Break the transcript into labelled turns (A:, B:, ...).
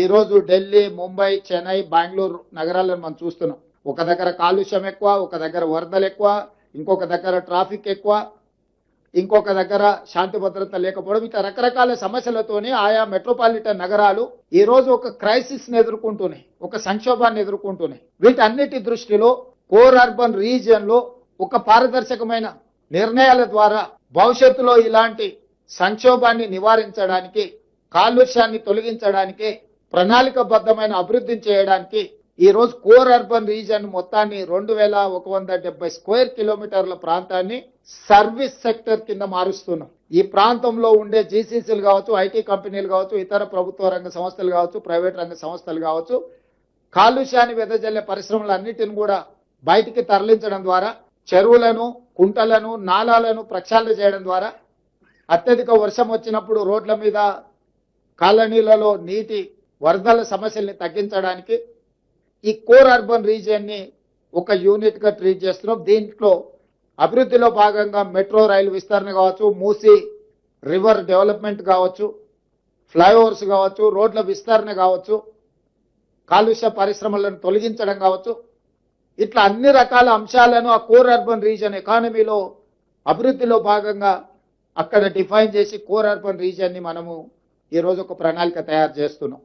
A: ఈ రోజు ఢిల్లీ ముంబై చెన్నై బెంగళూరు నగరాలను మనం చూస్తున్నాం. ఒక దగ్గర కాలుష్యం ఎక్కువ ఒక దగ్గర వరదలు ఎక్కువ ఇంకొక దగ్గర ట్రాఫిక్ ఎక్కువ ఇంకొక దగ్గర శాంతి భద్రత లేకపోవడం. ఇట్లా రకరకాల సమస్యలతోనే ఆయా మెట్రోపాలిటన్ నగరాలు ఈ రోజు ఒక క్రైసిస్ని ఎదుర్కొంటున్నాయి ఒక సంక్షోభాన్ని ఎదుర్కొంటున్నాయి. వీటన్నిటి దృష్టిలో కోర్ అర్బన్ రీజియన్లో ఒక పారదర్శకమైన నిర్ణయాల ద్వారా భవిష్యత్తులో ఇలాంటి సంక్షోభాన్ని నివారించడానికి కాలుష్యాన్ని తొలగించడానికి ప్రణాళికబద్ధమైన అభివృద్ధిని చేయడానికి ఈ రోజు కోర్ అర్బన్ రీజన్ మొత్తాన్ని రెండు వేల ఒక వంద డెబ్బై స్క్వేర్ కిలోమీటర్ల ప్రాంతాన్ని సర్వీస్ సెక్టర్ కింద మారుస్తున్నాం. ఈ ప్రాంతంలో ఉండే జీసీసీలు కావచ్చు ఐటీ కంపెనీలు కావచ్చు ఇతర ప్రభుత్వ రంగ సంస్థలు కావచ్చు ప్రైవేట్ రంగ సంస్థలు కావచ్చు కాలుష్యాన్ని వెదజల్లే పరిశ్రమలన్నిటిని కూడా బయటికి తరలించడం ద్వారా చెరువులను కుంటలను నాలాలను ప్రక్షాళన చేయడం ద్వారా అత్యధిక వర్షం వచ్చినప్పుడు రోడ్ల మీద కాలనీలలో నీటి వరదల సమస్యల్ని తగ్గించడానికి ఈ కోర్ అర్బన్ రీజియన్ని ఒక యూనిట్గా ట్రీట్ చేస్తున్నాం. దీంట్లో అభివృద్ధిలో భాగంగా మెట్రో రైలు విస్తరణ కావచ్చు మూసి రివర్ డెవలప్మెంట్ కావచ్చు ఫ్లైఓవర్స్ కావచ్చు రోడ్ల విస్తరణ కావచ్చు కాలుష్య పరిశ్రమలను తొలగించడం కావచ్చు. ఇట్లా అన్ని రకాల అంశాలను ఆ కోర్ అర్బన్ రీజియన్ ఎకానమీలో అభివృద్ధిలో భాగంగా అక్కడ డిఫైన్ చేసి కోర్ అర్బన్ రీజియన్ని మనము ఈ రోజు ఒక ప్రణాళిక తయారు చేస్తున్నాం.